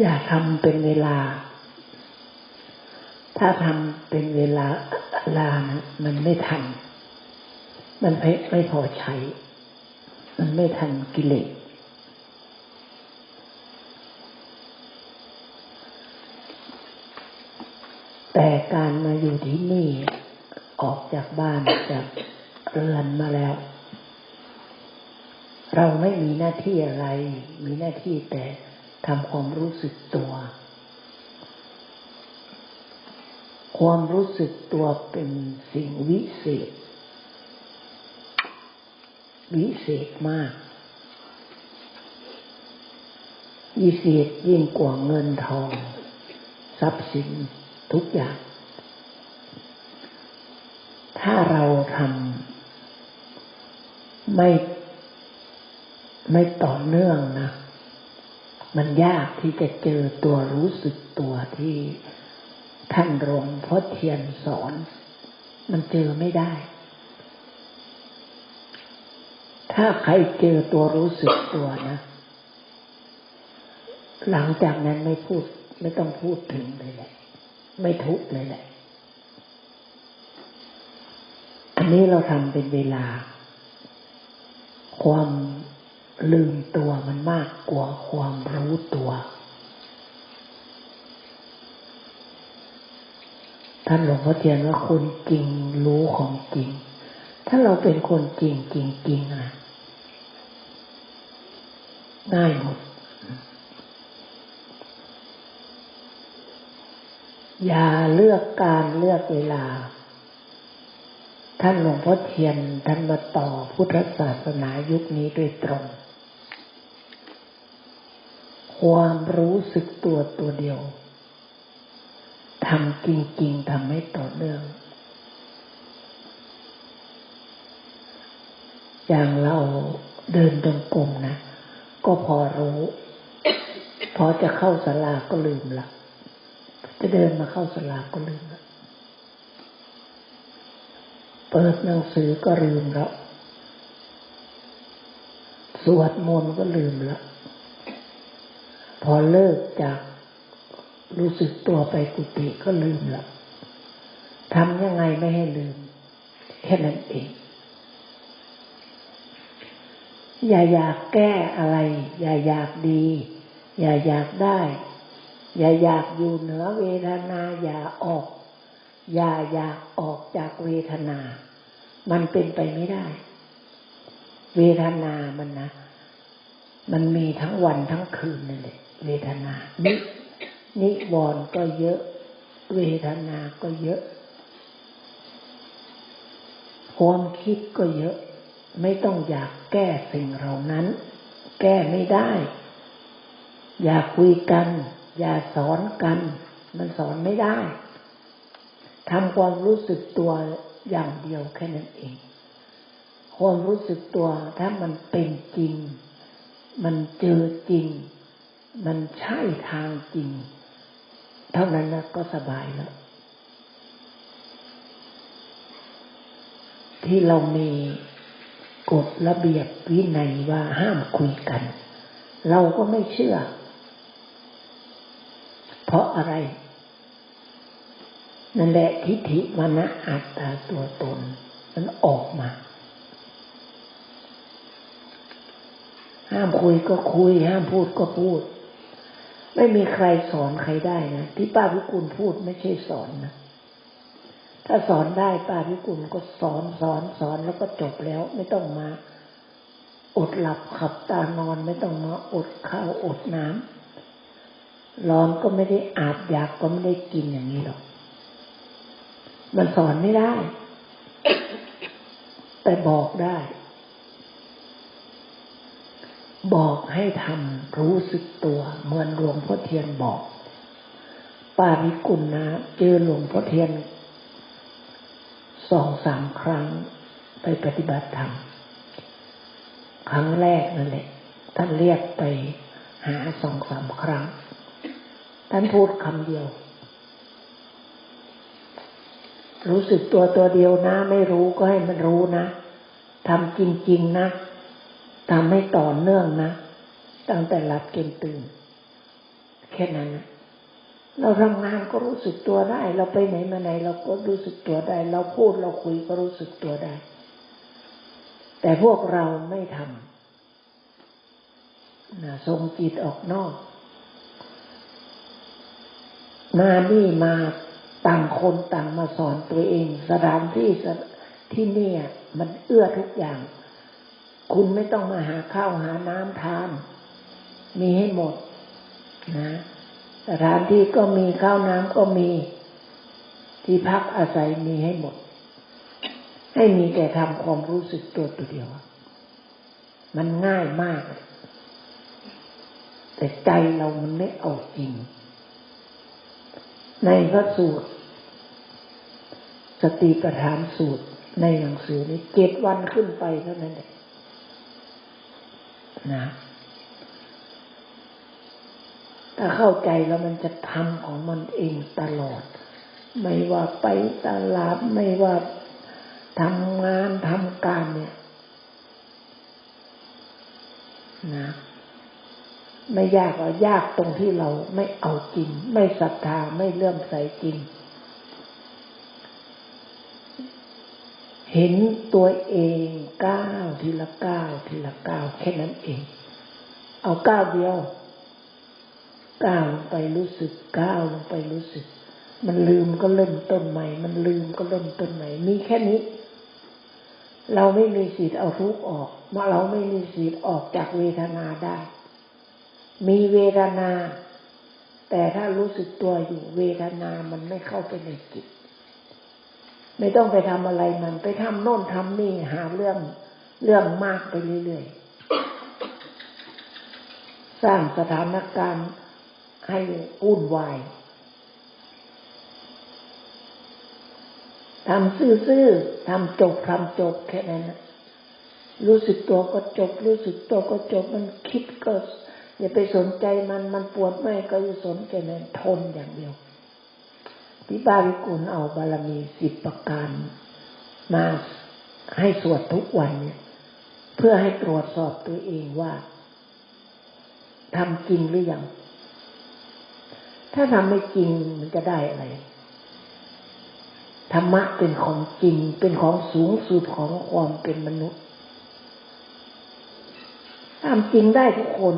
อย่าทำเป็นเวลา ถ้าทำเป็นเวลาลานะมันไม่ทัน มันไม่ไม่พอใช้ มันไม่ทันกิเลสแต่การมาอยู่ที่นี่ออกจากบ้านจากเรือนมาแล้ว เราไม่มีหน้าที่อะไร มีหน้าที่แต่ ทำความรู้สึกตัว ความรู้สึกตัวเป็นสิ่งวิเศษ วิเศษมาก วิเศษยิ่งกว่าเงินทอง ทรัพย์สินทุกอย่าง ถ้าเราทำไม่ไม่ต่อเนื่องนะ มันยากที่จะเจอตัวรู้สึกตัวที่ท่านหลวงพ่อเทียนสอน มันเจอไม่ได้ ถ้าใครเจอตัวรู้สึกตัวนะ หลังจากนั้นไม่พูดไม่ต้องพูดถึงเลยแหละ ไม่ทุกเลยแหละ อันนี้เราทำเป็นเวลา ความ ลืมตัวมันมากกว่าความรู้ตัว ท่านหลวงพ่อเทียนว่าคนจริงรู้ของจริง ถ้าเราเป็นคนจริงจริงจริงนะง่ายหมดอย่าเลือกการเลือกเวลา ท่านหลวงพ่อเทียนท่านมาต่อพุทธศาสนายุคนี้โดยตรง ความรู้สึกตัวตัวเดียวทำจริงๆทำให้ต่อเนื่อง อย่างเราเดินตรงกลมนะ ก็พอรู้ พอจะเข้าสลาก็ลืมละจะเดินมาเข้าสลาก็ลืมละเปิดหนังสือก็ลืมแล้ว สวดมนต์ก็ลืมแล้ว พอเลิกจากรู้สึกตัวไปกุฏิก็ลืมละทำยังไงไม่ให้ลืม แค่นั้นเอง อย่าอยากแก้อะไร อย่าอยากดี อย่าอยากได้ อย่าอยากอยู่เหนือเวทนา อย่าออก อย่าอยากออกจากเวทนา มันเป็นไปไม่ได้ เวทนามันนะ มันมีทั้งวันทั้งคืนนั่นแหละเวทนานินิวรณ์ก็เยอะ เวทนาก็เยอะความคิดก็เยอะ ไม่ต้องอยากแก้สิ่งเหล่านั้น แก้ไม่ได้ อย่าคุยกัน อย่าสอนกัน มันสอนไม่ได้ทำความรู้สึกตัวอย่างเดียวแค่นั้นเอง ความรู้สึกตัวถ้ามันเป็นจริง มันเจอจริง มันใช่ทางจริง เท่านั้นนะก็สบายแล้ว ที่เรามีกฎระเบียบวินัยว่าห้ามคุยกัน เราก็ไม่เชื่อ เพราะอะไร นั่นแหละทิฏฐิมณะอัตตาตัวตน มันออกมา ห้ามคุยก็คุย ห้ามพูดก็พูด ไม่มีใครสอนใครได้นะที่ป้าพิกุลพูดไม่ใช่สอนนะถ้าสอนได้ป้าพิกุลก็สอนสอนสอนแล้วก็จบแล้ว ไม่ต้องมา อดหลับขับตานอน ไม่ต้องมาอดข้าวอดน้ำร้อนก็ไม่ได้อาบอยากก็ไม่ได้กินอย่างนี้หรอก มันสอนไม่ได้ แต่บอกได้ บอกให้ทำรู้สึกตัวเหมือนหลวงพ่อเทียนบอกป้าวิกุลนะเจอหลวงพ่อเทียนสองสามครั้งไปปฏิบัติธรรมครั้งแรกนั่นแหละท่านเรียกไปหาสองสามครั้ง ท่านพูดคำเดียว รู้สึกตัวตัวเดียวนะ ไม่รู้ก็ให้มันรู้นะทำจริง ๆ นะ ทำให้ต่อเนื่องนะตั้งแต่หลับจนตื่นแแค่นั้นนะเราทำงานก็รู้สึกตัวได้ เราไปไหนมาไหน เราก็รู้สึกตัวได้ เราพูดเราคุยก็รู้สึกตัวได้ แต่พวกเราไม่ทำนะทรงจิตออกนอก มานี่มาต่างคนต่างมาสอนตัวเอง สถานที่ที่นี่มันเอื้อทุกอย่าง คุณไม่ต้องมาหาข้าวหาน้ำทาน มีให้หมดนะสถานที่ก็มีข้าวน้ำก็มี ที่พักอาศัยมีให้หมด ให้มีแต่ทำความรู้สึกตัวตัวเดียว มันง่ายมาก แต่ใจเรามันไม่เอาจริง ในพระสูตร สติปัฏฐานสูตรในหนังสือนี้เจ็ดวันขึ้นไปเท่านั้นเอง นะถ้าเข้าใจแล้วมันจะทำของมันเองตลอด ไม่ว่าไปตลาดไม่ว่าทำงานทำการเนี่ยนะไม่ยากหรอกยากตรงที่เราไม่เอาจริง ไม่ศรัทธาไม่เลื่อมใสจริง เห็นตัวเองก้าวทีละก้าวทีละก้าวแค่นั้นเอง เอาก้าวเดียวก้าวลงไปรู้สึกก้าวลงไปรู้สึก มันลืมก็เริ่มต้นใหม่ มันลืมก็เริ่มต้นใหม่มีแค่นี้ เราไม่มีสิทธิ์เอาทุกออกเมื่อเราไม่มีสิทธิ์ออกจากเวทนาได้ มีเวทนา แต่ถ้ารู้สึกตัวอยู่เวทนามันไม่เข้าไปในจิต ไม่ต้องไปทำอะไรมัน ไปทำโน่นทำนี่หาเรื่องเรื่องมากไปเรื่อยๆ สร้างสถานการณ์ให้วุ่นวายทำซื่อๆทำจบทำจบแค่นั้นรู้สึกตัวก็จบ รู้สึกตัวก็จบ มันคิดก็ อย่าไปสนใจมัน มันปวดไม่ก็อย่าสนใจมันทนอย่างเดียว ที่บาริกุลเอาบารมีสิบประการมาให้สวดทุกวันเนี่ย เพื่อให้ตรวจสอบตัวเองว่าทำจริงหรือยัง ถ้าทำไม่จริงมันจะได้อะไร ธรรมะเป็นของจริง เป็นของสูงสุดของความเป็นมนุษย์ทำจริงได้ทุกคน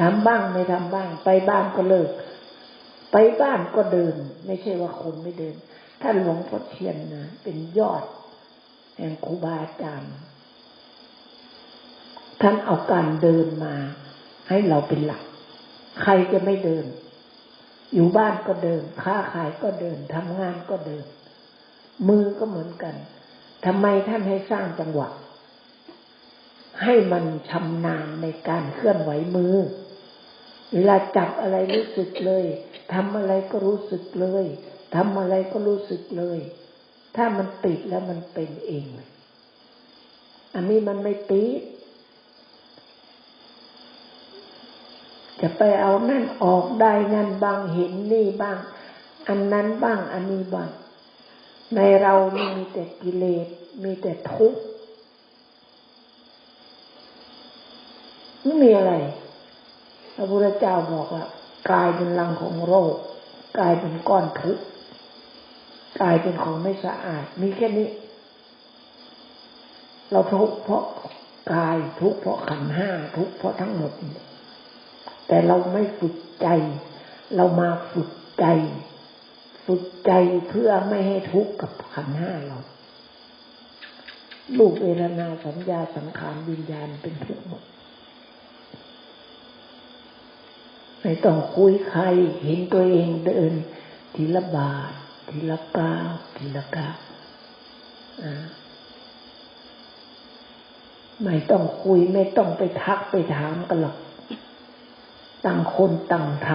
ทำบ้างไม่ทำบ้าง ไปบ้านก็เลิก ไปบ้านก็เดิน ไม่ใช่ว่าคนไม่เดิน ท่านหลวงพ่อเทียนนะเป็นยอด แห่งครูบาอาจารย์ท่านเอาการเดินมา ให้เราเป็นหลัก ใครจะไม่เดิน อยู่บ้านก็เดิน ค้าขายก็เดินทำงานก็เดิน มือก็เหมือนกันทำไมท่านให้สร้างจังหวะให้มันชำนาญในการเคลื่อนไหวมือ เวลาจับอะไรรู้สึกเลยทำอะไรก็รู้สึกเลยทำอะไรก็รู้สึกเลย ถ้ามันติดแล้วมันเป็นเอง อันนี้มันไม่ติดจะไปเอานั่นออกได้นั่นบางเห็นนี่บ้าง อันนั้นบ้างอันนี้บ้าง ในเรามีแต่กิเลสมีแต่ทุกข์ไม่มีอะไร พระพุทธเจ้าบอกว่ากายเป็นรังของโรคกายเป็นก้อนทุกข์กายเป็นของไม่สะอาด มีแค่นี้ เราทุกข์เพราะกายทุกข์เพราะขันห้าทุกข์เพราะทั้งหมด แต่เราไม่ฝึกใจ เรามาฝึกใจ ฝึกใจเพื่อไม่ให้ทุกข์กับขันห้าเราลูกเวทนาสัญญาสังขารวิญญาณเป็นทุกข์หมด ไม่ต้องคุยใคร เห็นตัวเองเดิน ทีละบาท ทีละก้าวทีละก้าวไม่ต้องคุยไม่ต้องไปทักไปถามกันหรอก ต่างคนต่างท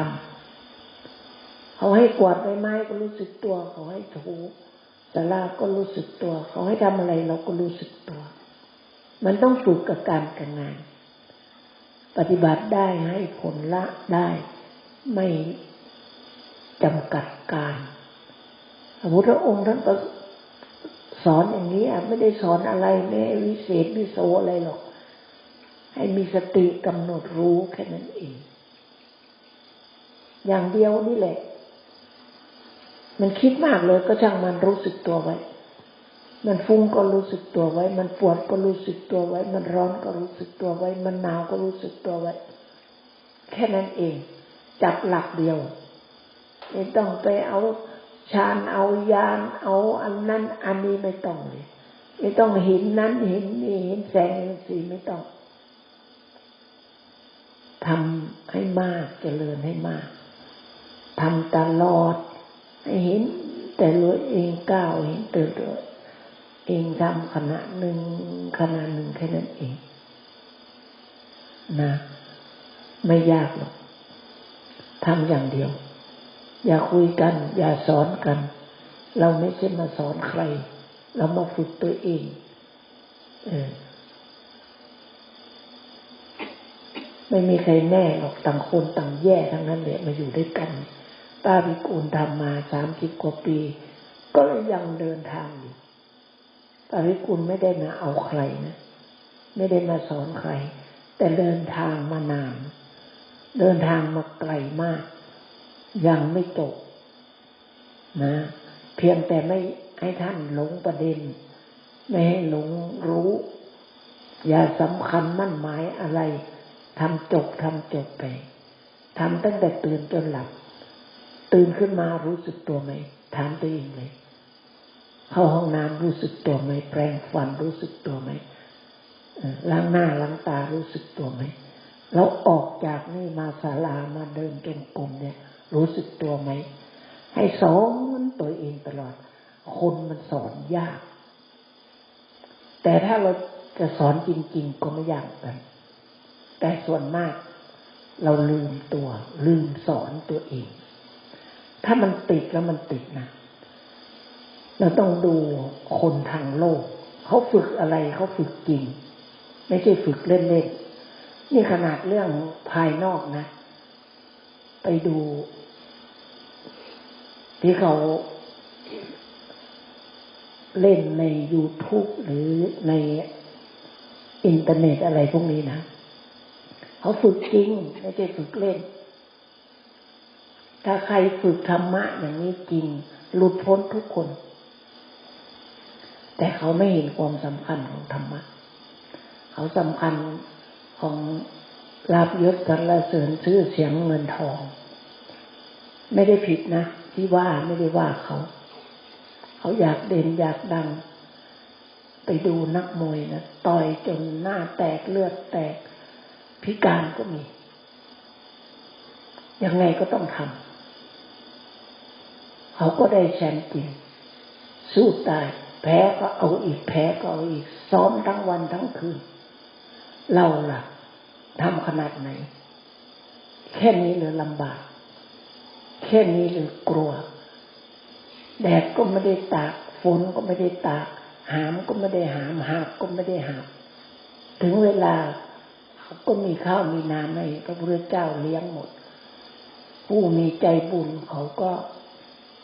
ำเขาให้กวาดใบไม้ก็รู้สึกตัว เขาให้ถูสาราก็รู้สึกตัว เขาให้ทำอะไรเราก็รู้สึกตัว มันต้องฝึกกับการกันงาน ปฏิบัติได้ให้ผลละได้ไม่จำกัดการพระพุทธองค์ท่านก็สอนอย่างนี้ไม่ได้สอนอะไรไม่วิเศษวิโสอะไรหรอกใให้มีสติกำหนดรู้แค่นั้นเอง อย่างเดียวนี่แหละ มันคิดมากเลยก็ช่างมันรู้สึกตัวไว้ มันฟุ้งก็รู้สึกตัวไว้ มันปวดก็รู้สึกตัวไว้ มันร้อนก็รู้สึกตัวไว้ มันหนาวก็รู้สึกตัวไว้ แค่นั้นเอง จับหลักเดียวไม่ต้องไปเอาฌานเอายานเอาอันนั้นอันนี้ไม่ต้องเลยไม่ต้องเห็นนั้นเห็นนี่เห็นแสงเห็นสีไม่ต้องทำให้มากเจริญให้มากทำตลอดให้เห็นแต่รู้เองก้าวเห็นเติบโต เองทำขณะหนึ่งขณะหนึ่งแค่นั้นเองนะ ไม่ยากหรอกทำอย่างเดียว อย่าคุยกัน อย่าสอนกัน เราไม่ใช่มาสอนใคร เรามาฝึกตัวเองเออไม่มีใครแน่หรอกต่างคนต่างแย่ทั้งนั้นแหละมาอยู่ด้วยกันป้าพิกูลทำมาสามสิบกว่าปี ก็ยังเดินทางอยู่ ป้าพิกูลไม่ได้มาเอาใครนะไม่ได้มาสอนใคร แต่เดินทางมานาน เดินทางมาไกลมาก ยังไม่จบนะ เพียงแต่ไม่ให้ท่านหลงประเด็น ไม่ให้หลงรู้ อย่าสำคัญมั่นหมายอะไรทำจบทำจบไปทำตั้งแต่ตื่นจนหลับ ตื่นขึ้นมารู้สึกตัวไหมถามตัวเองเลย เข้าห้องน้ำรู้สึกตัวไหมแปรงฟันรู้สึกตัวไหมล้างหน้าล้างตารู้สึกตัวไหมแล้วออกจากนี่มาศาลามาเดินจงกรมเนี่ย รู้สึกตัวไหมให้สอนตัวเองตลอด คนมันสอนยาก แต่ถ้าเราจะสอนจริง ๆ ก็ไม่ยากกันแต่ส่วนมาก เราลืมตัว ลืมสอนตัวเอง ถ้ามันติดแล้วมันติดนะ เราต้องดูคนทางโลก เขาฝึกอะไรเขาฝึกจริง ไม่ใช่ฝึกเล่นๆนี่ขนาดเรื่องภายนอกนะ ไปดู ที่เขาเล่นใน YouTube หรือในอินเทอร์เน็ตอะไรพวกนี้นะ เขาฝึกจริง ไม่ใช่ฝึกเล่น ถ้าใครฝึกธรรมะอย่างนี้จริง หลุดพ้นทุกคน แต่เขาไม่เห็นความสำคัญของธรรมะ เขาสำคัญของลาบยศสรรเสริญชื่อเสียงเงินทอง ไม่ได้ผิดนะที่ว่าไม่ได้ว่าเขา เขาอยากเด่นอยากดัง ไปดูนักมวยนะต่อยจนหน้าแตกเลือดแตกพิการก็มี ยังไงก็ต้องทำเขาก็ได้แชมป์จริงสู้ตาย แพ้ก็เอาอีกแพ้ก็เอาอีก ซ้อมทั้งวันทั้งคืน เราล่ะทำขนาดไหน แค่นี้หรือลำบาก แค่นี้หรือกลัว แดดก็ไม่ได้ตากฝนก็ไม่ได้ตาก หามก็ไม่ได้หามหาบก็ไม่ได้หาบถึงเวลาเขาก็มีข้าวมีน้ำให้พระพุทธเจ้าเลี้ยงหมด ผู้มีใจบุญเขาก็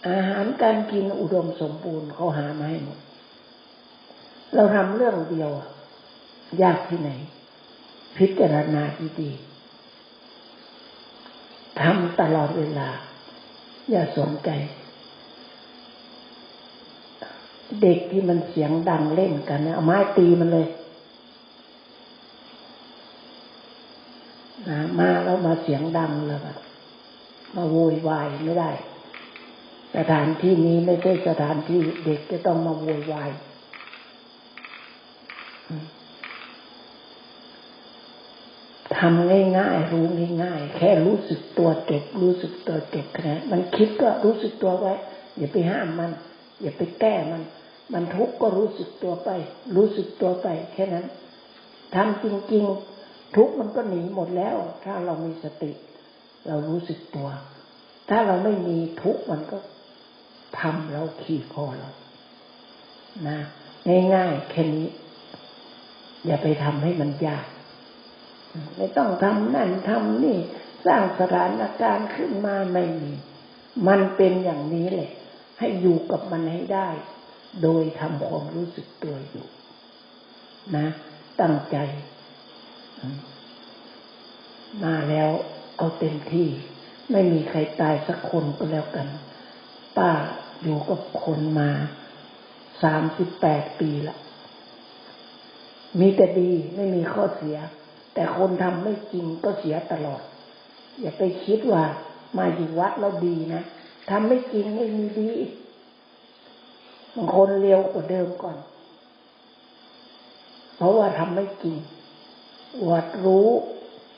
อาหารการกินอุดมสมบูรณ์เขาหามาให้หมดเราทำเรื่องเดียว ยากที่ไหน พิจารณาดีๆทำตลอดเวลา อย่าสนใจ เด็กที่มันเสียงดังเล่นกันนะเอาไม้ตีมันเลยนะมาแล้วมาเสียงดังแล้วมาโวยวายไม่ได้ สถานที่นี้ไม่ใช่สถานที่เด็กจะต้องมาโวยวายทำง่ายๆรู้ง่ายๆแค่รู้สึกตัวจบรู้สึกตัวจบแค่มันคิดก็รู้สึกตัวไว้ อย่าไปห้ามมัน อย่าไปแก้มัน มันทุกข์ก็รู้สึกตัวไป รู้สึกตัวไป แค่นั้นทำจริงๆ ทุกข์มันก็หนีหมดแล้ว ถ้าเรามีสติ เรารู้สึกตัว ถ้าเราไม่มีทุกข์มันก็ ทำเราขี่คอเรานะง่ายๆแค่นี้ อย่าไปทำให้มันยาก ไม่ต้องทำนั่นทำนี่ สร้างสถานการณ์ขึ้นมาไม่มีมันเป็นอย่างนี้แหละ ให้อยู่กับมันให้ได้ โดยทำความรู้สึกตัวอยู่ นะ ตั้งใจ มาแล้วเอาเต็มที่ ไม่มีใครตายสักคนก็แล้วกัน ป้า อยู่กับคนมาสามสิบแปดปีละมีแต่ดีไม่มีข้อเสีย แต่คนทำไม่จริงก็เสียตลอด อย่าไปคิดว่ามาอยู่วัดแล้วดีนะทำไม่จริงไม่มีดีบางคนเร็วกว่าเดิมก่อน เพราะว่าทำไม่จริงอวดรู้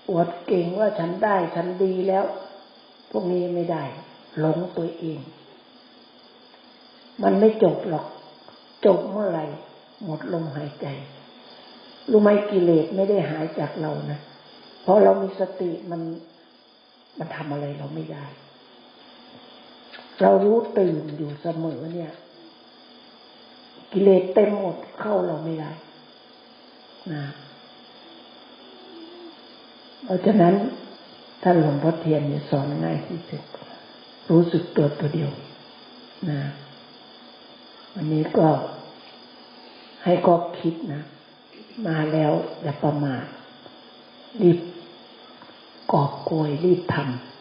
อวดเก่งว่าฉันได้ฉันดีแล้ว พวกนี้ไม่ได้หลงตัวเอง มันไม่จบหรอก จบเมื่อไหร่ หมดลมหายใจ รู้ไหมกิเลสไม่ได้หายจากเรานะ เพราะเรามีสติมัน มันทำอะไรเราไม่ได้ เรารู้ตื่นอยู่เสมอเนี่ย กิเลสเต็มหมดเข้าเราไม่ได้นะเพราะฉะนั้นท่านหลวงพ่อเทียนเนี่ยสอนง่ายที่สุดรู้สึกตัวตัวเดียวนะ วันนี้ก็ให้ก็คิดนะ มาแล้วอย่าประมาทรีบกอบกวยรีบทำ